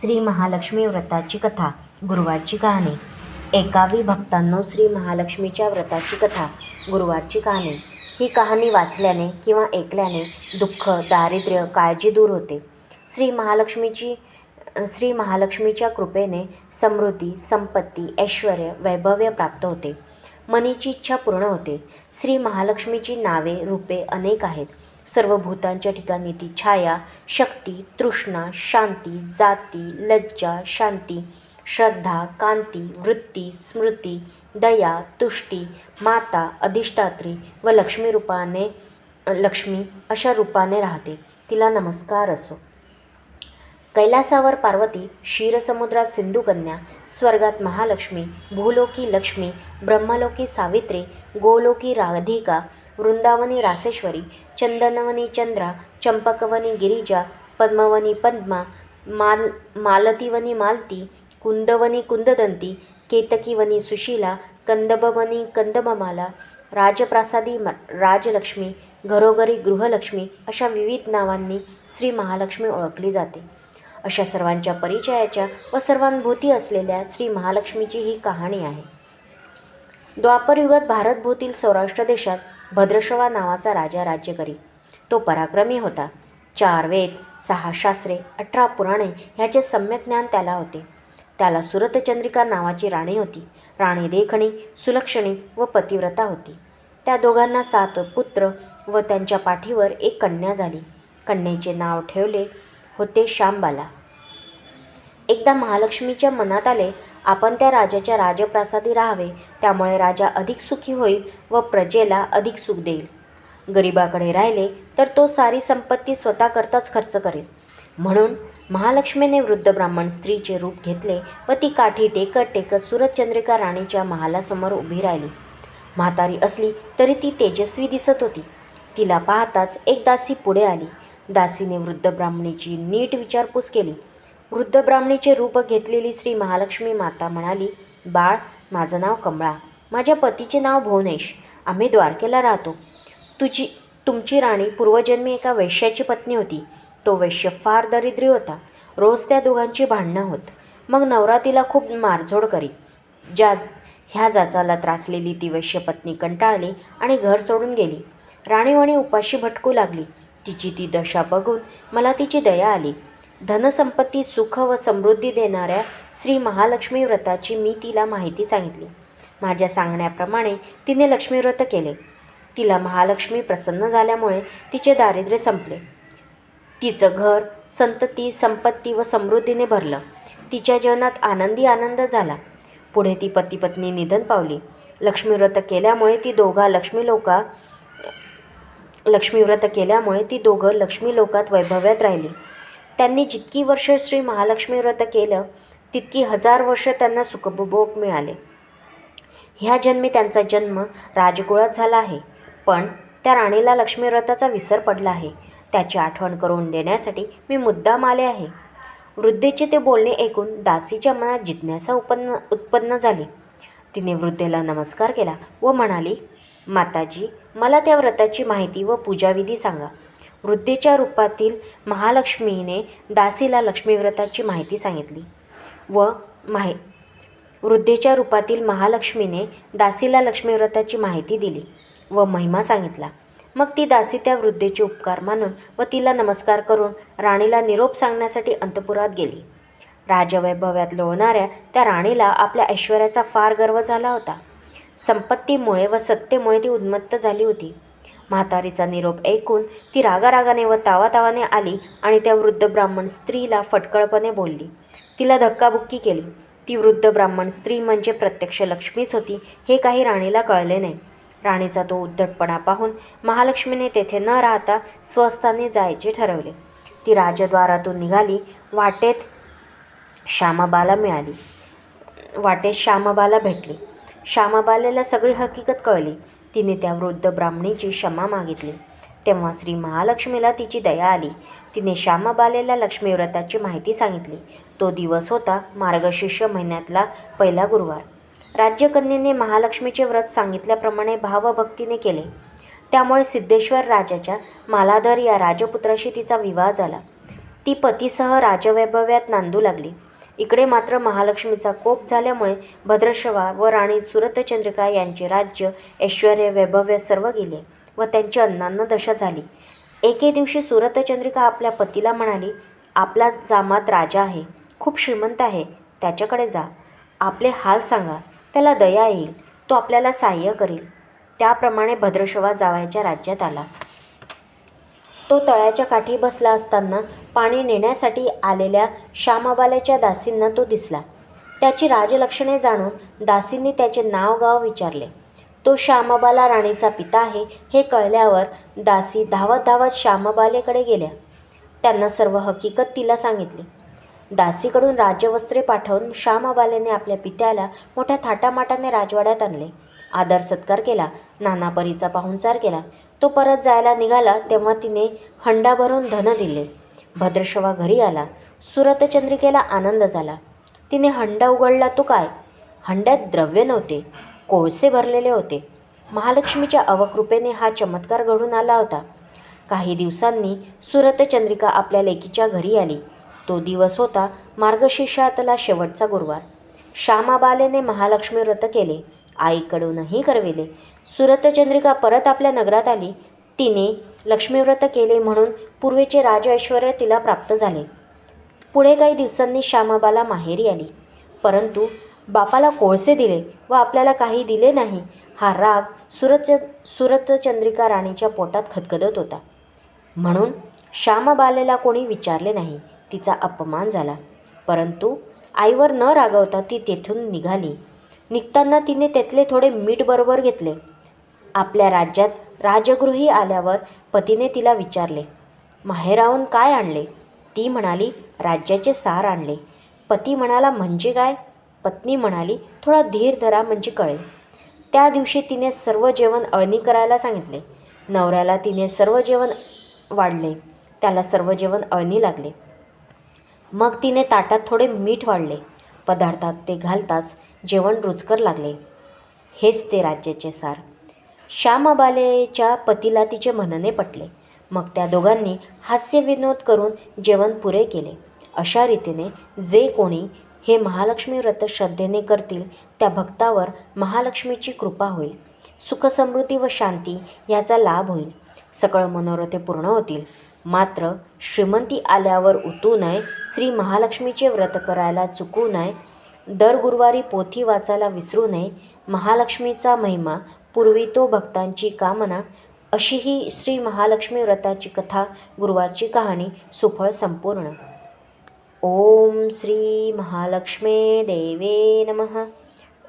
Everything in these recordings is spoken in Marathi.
श्री महालक्ष्मी व्रताची कथा गुरुवारची कहाणी. एकावी भक्तांनो श्री महालक्ष्मीच्या व्रताची कथा गुरुवारची कहाणी. ही कहाणी वाचल्याने किंवा ऐकल्याने दुःख दारिद्र्य काळजी दूर होते. श्री महालक्ष्मीची श्री महालक्ष्मीच्या कृपेने समृद्धी संपत्ती ऐश्वर वैभव्य प्राप्त होते. मनीची इच्छा पूर्ण होते. श्री महालक्ष्मीची नावे रूपे अनेक आहेत. सर्व भूतांच्या ठिकाणी ती छाया शक्ती तृष्णा शांती जाती लज्जा शांती श्रद्धा कांती वृत्ती स्मृती दया तुष्टी माता अधिष्ठात्री व लक्ष्मी रूपाने लक्ष्मी अशा रूपाने राहते. तिला नमस्कार असो. कैलासावर पार्वती क्षीरसमुद्रात सिंधुकन्या स्वर्गात महालक्ष्मी भूलोकी लक्ष्मी ब्रह्मलोकी सावित्री गोलोकी राधिका वृंदावनी रासेश्वरी चंदनवनी चंद्रा चंपकवनी गिरिजा पद्मवनी पद्मा माल मालतीवनी मालती कुंदवनी कुंददंती केतकीवनी सुशीला कंदबवनी कंदबमाला राजप्रासादी म राजलक्ष्मी घरोघरी गृहलक्ष्मी अशा विविध नावांनी श्री महालक्ष्मी ओळखली जाते. अशा सर्वांच्या परिचयाच्या व सर्वांभूती असलेल्या श्री महालक्ष्मीची ही कहाणी आहे. द्वापरयुगात भारतभूतील सौराष्ट्र देशात भद्रशवा नावाचा राजा राज्य करी. तो पराक्रमी होता. चार वेद सहा शास्त्रे अठरा पुराणे ह्याचे सम्यक ज्ञान त्याला होते. त्याला सुरतचंद्रिका नावाची राणी होती. राणी देखणी सुलक्षणी व पतिव्रता होती. त्या दोघांना सात पुत्र व त्यांच्या पाठीवर एक कन्या झाली. कन्येचे नाव ठेवले होते श्यामबाला. एकदा महालक्ष्मीच्या मनात आले आपण त्या राजाच्या राजप्रासादी राहावे त्यामुळे राजा अधिक सुखी होईल व प्रजेला अधिक सुख देईल. गरिबाकडे राहिले तर तो सारी संपत्ती स्वतःकरताच खर्च करेल. म्हणून महालक्ष्मीने वृद्ध ब्राह्मण स्त्रीचे रूप घेतले व ती काठी टेकत टेकत सूरजचंद्रिका राणीच्या महालासमोर उभी राहिली. म्हातारी असली तरी ती तेजस्वी दिसत होती. तिला पाहताच एक दासी पुढे आली. दासीने वृद्ध ब्राह्मणीची नीट विचारपूस केली. वृद्ध ब्राह्मणीचे रूप घेतलेली श्री महालक्ष्मी माता म्हणाली बाळ माझं नाव कमळा माझ्या पतीचे नाव भुवनेश आम्ही द्वारकेला राहतो. तुझी तुमची राणी पूर्वजन्मी एका वैश्याची पत्नी होती. तो वैश्य फार दरिद्री होता. रोज त्या दोघांची भांडणं होत. मग नवरातीला खूप मारझोड करी. ज्या ह्या जाचाला त्रासलेली ती वैश्यपत्नी कंटाळली आणि घर सोडून गेली. राणीवाणी उपाशी भटकू लागली. तिची ती दशा बघून मला तिची दया आली. धनसंपत्ती सुख व समृद्धी देणाऱ्या श्री महालक्ष्मी व्रताची मी तिला माहिती सांगितली. माझ्या सांगण्याप्रमाणे तिने लक्ष्मीव्रत केले. तिला महालक्ष्मी प्रसन्न झाल्यामुळे तिचे दारिद्र्य संपले. तिचं घर संतती संपत्ती व समृद्धीने भरलं. तिच्या जीवनात आनंदी आनंद झाला. पुढे ती पतीपत्नी निधन पावली. लक्ष्मीव्रत केल्यामुळे ती दोघा लक्ष्मी लोका लक्ष्मीव्रत केल्यामुळे ती दोघं लक्ष्मी लोकात वैभव्यात राहिली. त्यांनी जितकी वर्ष श्री महालक्ष्मी व्रत केलं तितकी हजार वर्ष त्यांना सुखभोग मिळाले. ह्या जन्मी त्यांचा जन्म राजकुळात झाला आहे. पण त्या राणीला लक्ष्मी व्रताचा विसर पडला आहे. त्याची आठवण करून देण्यासाठी मी मुद्दाम आले आहे. वृद्धेचे ते बोलणे ऐकून दासीच्या मनात जिज्ञासा उत्पन्न उत्पन्न झाली. तिने वृद्धेला नमस्कार केला व म्हणाली माताजी मला त्या व्रताची माहिती व पूजाविधी सांगा. वृद्धेच्या रूपातील महालक्ष्मीने दासीला लक्ष्मीव्रताची माहिती सांगितली व माहि वृद्धेच्या रूपातील महालक्ष्मीने दासीला लक्ष्मीव्रताची माहिती दिली व महिमा सांगितला. मग ती दासी त्या वृद्धेचे उपकार मानून व तिला नमस्कार करून राणीला निरोप सांगण्यासाठी अंतपुरात गेली. राजवैभव्यात लोळणाऱ्या त्या राणीला आपल्या ऐश्वर्याचा फार गर्व झाला होता. संपत्तीमुळे व सत्तेमुळे ती उन्मत्त झाली होती. म्हातारीचा निरोप ऐकून ती रागारागाने व तावातावाने आली आणि त्या वृद्ध ब्राह्मण स्त्रीला फटकळपणे बोलली. तिला धक्काबुक्की केली. ती वृद्ध ब्राह्मण स्त्री म्हणजे प्रत्यक्ष लक्ष्मीच होती हे काही राणीला कळले नाही. राणीचा तो उद्धटपणा पाहून महालक्ष्मीने तेथे न राहता स्वस्ताने जायचे ठरवले. ती राजद्वारातून निघाली. वाटेत श्यामबाला मिळाली. वाटेत श्यामबाला भेटली. श्यामबालेला सगळी हकीकत कळली. तिने त्या वृद्ध ब्राह्मणीची क्षमा मागितली. तेव्हा श्री महालक्ष्मीला तिची दया आली. तिने श्यामबालेला लक्ष्मीव्रताची माहिती सांगितली. तो दिवस होता मार्गशीर्ष महिन्यातला पहिला गुरुवार. राज्यकन्येने महालक्ष्मीचे व्रत सांगितल्याप्रमाणे भावभक्तीने केले. त्यामुळे सिद्धेश्वर राजाच्या मालाधर या राजपुत्राशी तिचा विवाह झाला. ती पतीसह राजवैभव्यात नांदू लागली. इकडे मात्र महालक्ष्मीचा कोप झाल्यामुळे भद्रशवा व राणी सुरतचंद्रिका यांचे राज्य ऐश्वर वैभव्य सर्व गेले व त्यांची अन्नान्न दशा झाली. एके दिवशी सुरतचंद्रिका आपल्या पतीला म्हणाली आपला जामात राजा आहे खूप श्रीमंत आहे त्याच्याकडे जा. आपले हाल सांगा त्याला दया येईल तो आपल्याला सहाय्य करेल. त्याप्रमाणे भद्रशवा जावयाच्या राज्यात आला. तो तळ्याच्या काठी बसला असताना पाणी नेण्यासाठी आलेल्या श्यामाबाल्याच्या दासींना तो दिसला. त्याची राजलक्षणे जाणून दासींनी त्याचे नाव गाव विचारले. तो श्यामबाला राणीचा पिता आहे हे कळल्यावर दासी धावत धावत श्यामबालेकडे गेल्या. त्यांना सर्व हकीकत तिला सांगितली. दासीकडून राजवस्त्रे पाठवून श्यामबालेने आपल्या पित्याला मोठ्या थाटामाटाने राजवाड्यात आणले. आदर सत्कार केला नानापरीचा पाहुणचार केला. तो परत जायला निघाला तेव्हा तिने हंडा भरून धन दिले. भद्रशवा घरी आला. सुरतचंद्रिकेला आनंद झाला. तिने हंडा उघडला तो काय? हंड्यात द्रव्य नव्हते. कोळसे भरलेले होते. महालक्ष्मीच्या अवकृपेने हा चमत्कार घडून आला होता. काही दिवसांनी सुरतचंद्रिका आपल्या लेकीच्या घरी आली. तो दिवस होता मार्गशीर्षातला शेवटचा गुरुवार. श्यामाबालेने महालक्ष्मी व्रत केले. आईकडूनही करविले. सुरतचंद्रिका परत आपल्या नगरात आली. तिने लक्ष्मीव्रत केले म्हणून पूर्वीचे राज ऐश्वर तिला प्राप्त झाले. पुढे काही दिवसांनी श्यामाबाला माहेरी आली. परंतु बापाला कोळसे दिले व आपल्याला काही दिले नाही हा राग सुरत सुरतचंद्रिका राणीच्या पोटात खदखदत होता. म्हणून श्यामबालेला कोणी विचारले नाही तिचा अपमान झाला. परंतु आईवर न रागवता ती तेथून निघाली. निघताना तिने त्यातले थोडे मीठ बरोबर घेतले. आपल्या राज्यात राजगृही आल्यावर पतीने तिला विचारले माहेराहून काय आणले? ती म्हणाली राज्याचे सार आणले. पती म्हणाला म्हणजे काय? पत्नी म्हणाली थोडा धीर धरा म्हणजे कळेल. त्या दिवशी तिने सर्व जेवण अळणी करायला सांगितले. नवऱ्याला तिने सर्व जेवण वाढले. त्याला सर्व जेवण अळणी लागले. मग तिने ताटात थोडे मीठ वाढले. पदार्थात ते घालताच जेवण रुचकर लागले. हेच ते राज्याचे सार. श्यामबालेच्या पतीला तिचे म्हणणे पटले. मग त्या दोघांनी हास्यविनोद करून जेवण पुरे केले. अशा रीतीने जे कोणी हे महालक्ष्मी व्रत श्रद्धेने करतील त्या भक्तावर महालक्ष्मीची कृपा होईल. सुखसमृद्धी व शांती याचा लाभ होईल. सकळ मनोरथे पूर्ण होतील. मात्र श्रीमंती आल्यावर उतू नये श्री महालक्ष्मीचे व्रत करायला चुकू नये दर गुरुवारी पोथी वाचायला विसरू नये महालक्ष्मीचा महिमा पूर्वितो भक्तांची कामना अशी ही श्री महालक्ष्मी व्रताची कथा गुरुवारची कहाणी सुफळ संपूर्ण. ओम श्री महालक्ष्मे देवे नमः.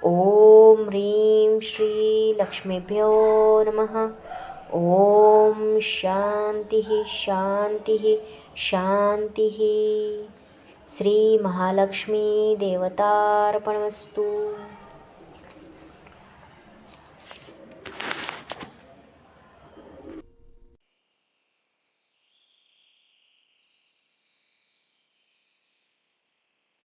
ओम ह्रीं श्री लक्ष्मीभ्यो नमः. ओम शांती शांती शांती श्री महालक्ष्मी देवतार्पणमस्तू.